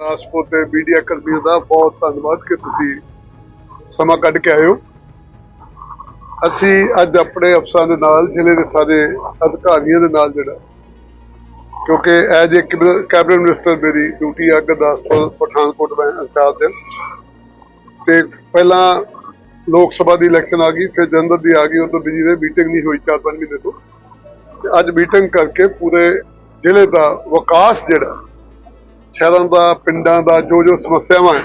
ਗੁਰਦਾਸਪੁਰ ਦੇ ਮੀਡੀਆ ਕਰਮੀਆਂ ਦਾ ਬਹੁਤ ਧੰਨਵਾਦ ਕਿ ਤੁਸੀਂ ਸਮਾਂ ਕੱਢ ਕੇ ਆਏ ਹੋ। ਅਸੀਂ ਅੱਜ ਆਪਣੇ ਅਫਸਰਾਂ ਦੇ ਨਾਲ, ਜ਼ਿਲ੍ਹੇ ਦੇ ਸਾਰੇ ਅਧਿਕਾਰੀਆਂ ਦੇ ਨਾਲ ਜਿਹੜਾ, ਕਿਉਂਕਿ ਐਜ ਏ ਕੈਬਨਿਟ ਮਿਨਿਸਟਰ ਮੇਰੀ ਡਿਊਟੀ ਆ ਗੁਰਦਾਸਪੁਰ, ਪਠਾਨਕੋਟ ਮੈਂ ਇੰਚਾਰਜ ਹਾਂ ਤੇ ਪਹਿਲਾਂ ਲੋਕ ਸਭਾ ਦੀ ਇਲੈਕਸ਼ਨ ਆ ਗਈ, ਫਿਰ ਜਨਰਲ ਦੀ ਆ ਗਈ ਉਹ ਤੋਂ ਬਿਜ਼ੀ ਰਹੇ ਮੀਟਿੰਗ ਨਹੀਂ ਹੋਈ ਚਾਰ ਪੰਜ ਮਹੀਨੇ ਤੋਂ। ਅੱਜ ਮੀਟਿੰਗ ਕਰਕੇ ਪੂਰੇ ਜ਼ਿਲ੍ਹੇ ਦਾ ਵਿਕਾਸ ਜਿਹੜਾ ਸ਼ਹਿਰਾਂ ਦਾ, ਪਿੰਡਾਂ ਦਾ ਜੋ ਜੋ ਸਮੱਸਿਆਵਾਂ ਹੈ,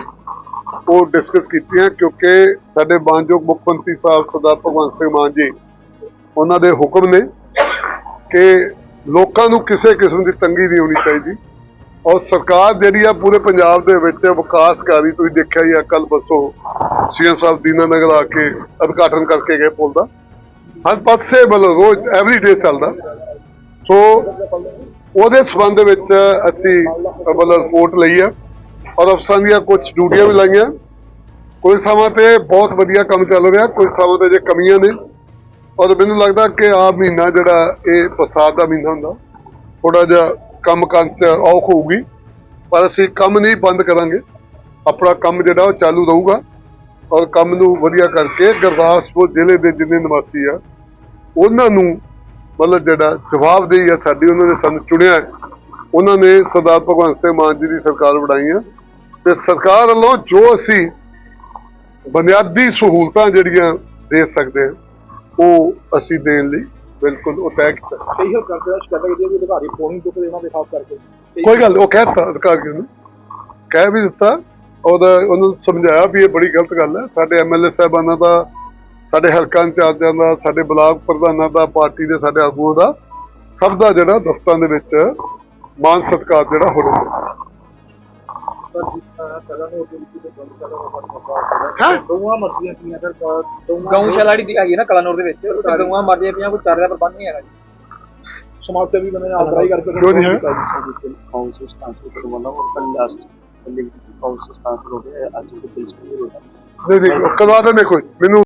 ਉਹ ਡਿਸਕਸ ਕੀਤੀਆਂ ਕਿਉਂਕਿ ਸਾਡੇ ਮਾਨਯੋਗ ਮੁੱਖ ਮੰਤਰੀ ਸਾਹਿਬ ਸਰਦਾਰ ਭਗਵੰਤ ਸਿੰਘ ਮਾਨ ਜੀ, ਉਹਨਾਂ ਦੇ ਹੁਕਮ ਨੇ ਕਿ ਲੋਕਾਂ ਨੂੰ ਕਿਸੇ ਕਿਸਮ ਦੀ ਤੰਗੀ ਨਹੀਂ ਹੋਣੀ ਚਾਹੀਦੀ ਔਰ ਸਰਕਾਰ ਜਿਹੜੀ ਆ ਪੂਰੇ ਪੰਜਾਬ ਦੇ ਵਿੱਚ ਵਿਕਾਸਕਾਰੀ ਤੁਸੀਂ ਦੇਖਿਆ ਹੀ ਆ ਕੱਲ ਬਸੋ ਸੀਐਮ ਸਾਹਿਬ ਦੀਨਾਨਗਰ ਆ ਕੇ ਉਦਘਾਟਨ ਕਰਕੇ ਗਏ ਪੁਲ ਦਾ। ਹਰ ਪਾਸੇ ਮਤਲਬ ਰੋਜ਼ ਐਵਰੀ ਡੇ ਚੱਲਦਾ। ਸੋ ਉਹਦੇ ਸਬੰਧ ਵਿੱਚ ਅਸੀਂ ਮਤਲਬ ਰਿਪੋਰਟ ਲਈ ਆ ਔਰ ਅਫਸਰਾਂ ਦੀਆਂ ਕੁਝ ਡਿਊਟੀਆਂ ਵੀ ਲਾਈਆਂ। ਕੁਝ ਥਾਵਾਂ ਤੇ ਬਹੁਤ ਵਧੀਆ ਕੰਮ ਚੱਲ ਰਿਹਾ। ਕੁਝ ਥਾਵਾਂ ਤੇ ਜੇ ਕਮੀਆਂ ਨੇ। ਔਰ ਮੈਨੂੰ ਲੱਗਦਾ ਕਿ ਆ ਮਹੀਨਾ ਜਿਹੜਾ ਇਹ ਬਰਸਾਤ ਦਾ ਮਹੀਨਾ ਹੁੰਦਾ ਥੋੜਾ ਜਿਹਾ ਕੰਮ ਕਰਨ ਚ ਔਖ ਹੋਊਗੀ। ਪਰ ਅਸੀਂ ਕੰਮ ਨਹੀਂ ਬੰਦ ਕਰਾਂਗੇ। ਆਪਣਾ ਕੰਮ ਜਿਹੜਾ ਉਹ ਚਾਲੂ ਰਹੂਗਾ। ਔਰ ਕੰਮ ਨੂੰ ਵਧੀਆ ਕਰਕੇ ਗੁਰਦਾਸਪੁਰ ਜ਼ਿਲ੍ਹੇ ਦੇ ਜਿੰਨੇ ਨਿਵਾਸੀ ਆ, ਉਹਨਾਂ ਨੂੰ ਮਤਲਬ ਜਿਹੜਾ ਜਵਾਬਦੇਹੀ ਆ ਸਾਡੀ ਉਹਨਾਂ ਨੇ ਸਾਨੂੰ ਚੁਣਿਆ। ਹੈ। ਉਹਨਾਂ ਨੇ ਸਰਦਾਰ ਭਗਵੰਤ ਸਿੰਘ ਮਾਨ ਜੀ ਦੀ ਸਰਕਾਰ ਬਣਾਈ ਆ। ਤੇ ਸਰਕਾਰ ਵੱਲੋਂ ਜੋ ਅਸੀਂ ਬੁਨਿਆਦੀ ਸਹੂਲਤਾਂ ਜਿਹੜੀਆਂ ਦੇ ਸਕਦੇ ਹਾਂ ਉਹ ਅਸੀਂ ਦੇਣ ਲਈ ਬਿਲਕੁਲ ਉਹ ਤੈਅ ਕੀਤਾ। ਕਈ ਹੋ ਕਰਦੇ ਆ ਸ਼ਿਕਾਇਤਾਂ ਵੀ ਅਧਿਕਾਰੀ ਫੋਨ ਨਹੀਂ ਚੁੱਕਦੇ ਇਹਨਾਂ ਦੇ ਖਾਸ ਕਰਕੇ। ਕਈ- ਗੱਲ ਉਹ ਕਹਿਤਾ ਅਧਿਕਾਰੀਆਂ ਨੂੰ। ਕਹਿ ਵੀ ਦਿੱਤਾ। ਉਹਦਾ ਉਹਨੂੰ ਸਮਝਾਇਆ ਵੀ ਇਹ ਬੜੀ ਗਲਤ ਗੱਲ ਹੈ। ਸਾਡੇ ਐਮਐਲਏ ਸਾਹਿਬਾਨਾਂ ਦਾ ਸਾਡੇ ਹਲਕਾਂ ਚਾਰਜਾਂ ਦਾ ਸਾਡੇ ਬਲਾਕ ਪ੍ਰਧਾਨਾਂ ਦਾ ਪਾਰਟੀ ਦੇ ਸਾਡੇ ਆਗੂਆਂ ਦਾ ਸਭ ਦਾ ਜਿਹੜਾ ਦਫ਼ਤਰਾਂ ਦੇ ਵਿੱਚ ਮਾਨ ਸਤਕਾਰ ਜਿਹੜਾ ਹੋ ਰਿਹਾ। ਗਊਆਂ ਮਰਦੀਆਂ ਪਈਆਂ ਸਰ ਗਊਸ਼ਾਲਾ ਦੀ ਹੈਗੀ ਨਾ ਕਲਾਨੌਰ ਦੇ ਵਿੱਚ ਦੋਵਾਂ ਗਊਆਂ ਮਰਦੀਆਂ ਪਈਆਂ ਕੋਈ ਚਾਰੇ ਦਾ ਪ੍ਰਬੰਧ ਨਹੀਂ ਹੈਗਾ ਸਮਾਜ ਸੇਵੀ ਬੰਦੇ ਆਪ ਰਾਈ ਮੈਨੂੰ